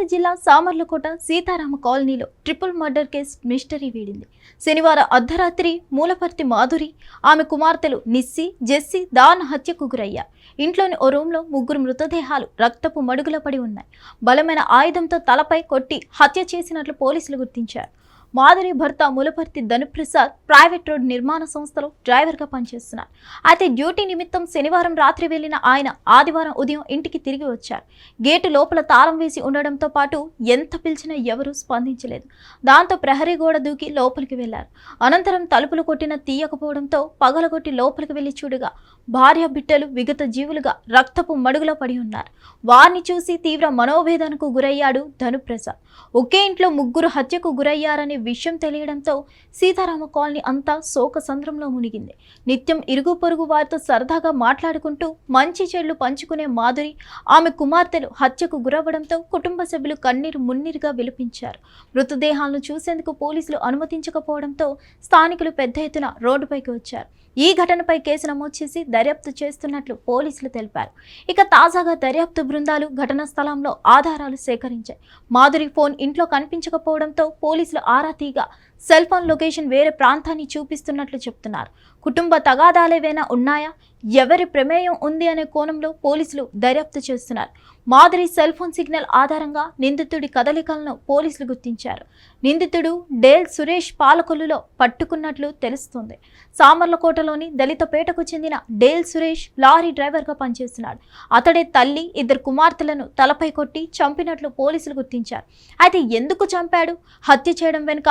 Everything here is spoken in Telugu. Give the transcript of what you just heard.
నల్గొండ జిల్లా సామర్లకోట సీతారామ కాలనీలో ట్రిపుల్ మర్డర్ కేసు మిస్టరీ వీడింది. శనివారం అర్ధరాత్రి మూలపర్తి మాధురి ఆమె కుమార్తెలు నిస్సి జెస్సి దాన్ హత్యకు గురయ్యారు. ఇంట్లోని ఓ రూమ్లో ముగ్గురు మృతదేహాలు రక్తపు మడుగుల పడి ఉన్నాయి. బలమైన ఆయుధంతో తలపై కొట్టి హత్య చేసినట్లు పోలీసులు గుర్తించారు. మాధురి భర్త ములపర్తి ధనుప్రసాద్ ప్రైవేట్ రోడ్ నిర్మాణ సంస్థలో డ్రైవర్గా పనిచేస్తున్నారు. అయితే డ్యూటీ నిమిత్తం శనివారం రాత్రి వెళ్ళిన ఆయన ఆదివారం ఉదయం ఇంటికి తిరిగి వచ్చారు. గేటు లోపల తాళం వేసి ఉండడంతో పాటు ఎంత పిలిచినా ఎవరూ స్పందించలేదు. దాంతో ప్రహరీ గోడ దూకి లోపలికి వెళ్ళారు అనంతరం తలుపులు కొట్టిన తీయకపోవడంతో పగలగొట్టి లోపలికి వెళ్ళి చూడగా భార్య బిడ్డలు విగత జీవులుగా రక్తపు మడుగులో పడి ఉన్నారు. వారిని చూసి తీవ్ర మనోవేదనకు గురయ్యాడు ధనుప్రసాద్. ఒకే ఇంట్లో ముగ్గురు హత్యకు గురయ్యారని విషయం తెలియడంతో సీతారామ కాలనీ అంతా శోక సంద్రంలో మునిగింది. నిత్యం ఇరుగు పొరుగు వారితో సరదాగా మాట్లాడుకుంటూ మంచి చెడ్లు పంచుకునే మాధురి ఆమె కుమార్తెలు హత్యకు గురవ్వడంతో కుటుంబ సభ్యులు కన్నీరు మున్నీరుగా విలిపించారు. మృతదేహాలను చూసేందుకు పోలీసులు అనుమతించకపోవడంతో స్థానికులు పెద్ద ఎత్తున రోడ్డుపైకి వచ్చారు. ఈ ఘటనపై కేసు నమోదు చేసి దర్యాప్తు చేస్తున్నట్లు పోలీసులు తెలిపారు. ఇక తాజాగా దర్యాప్తు బృందాలు ఘటనా స్థలంలో ఆధారాలు సేకరించాయి. మాధురి ఫోన్ ఇంట్లో కనిపించకపోవడంతో పోలీసులు ఆరా ーティーが సెల్ ఫోన్ లొకేషన్ వేరే ప్రాంతాన్ని చూపిస్తున్నట్లు చెప్తున్నారు. కుటుంబ తగాదాలేవైనా ఉన్నాయా? ఎవరి ప్రమేయం ఉంది అనే కోణంలో పోలీసులు దర్యాప్తు చేస్తున్నారు. మాదిరి సెల్ ఫోన్ సిగ్నల్ ఆధారంగా నిందితుడి కదలికలను పోలీసులు గుర్తించారు. నిందితుడు డేల్ సురేష్ పాలకొల్లులో పట్టుకున్నట్లు తెలుస్తుంది. సామర్లకోటలోని దళితపేటకు చెందిన డేల్ సురేష్ లారీ డ్రైవర్గా పనిచేస్తున్నాడు. అతడే తల్లి ఇద్దరు కుమార్తెలను తలపై కొట్టి చంపినట్లు పోలీసులు గుర్తించారు. అయితే ఎందుకు చంపాడు? హత్య చేయడం వెనుక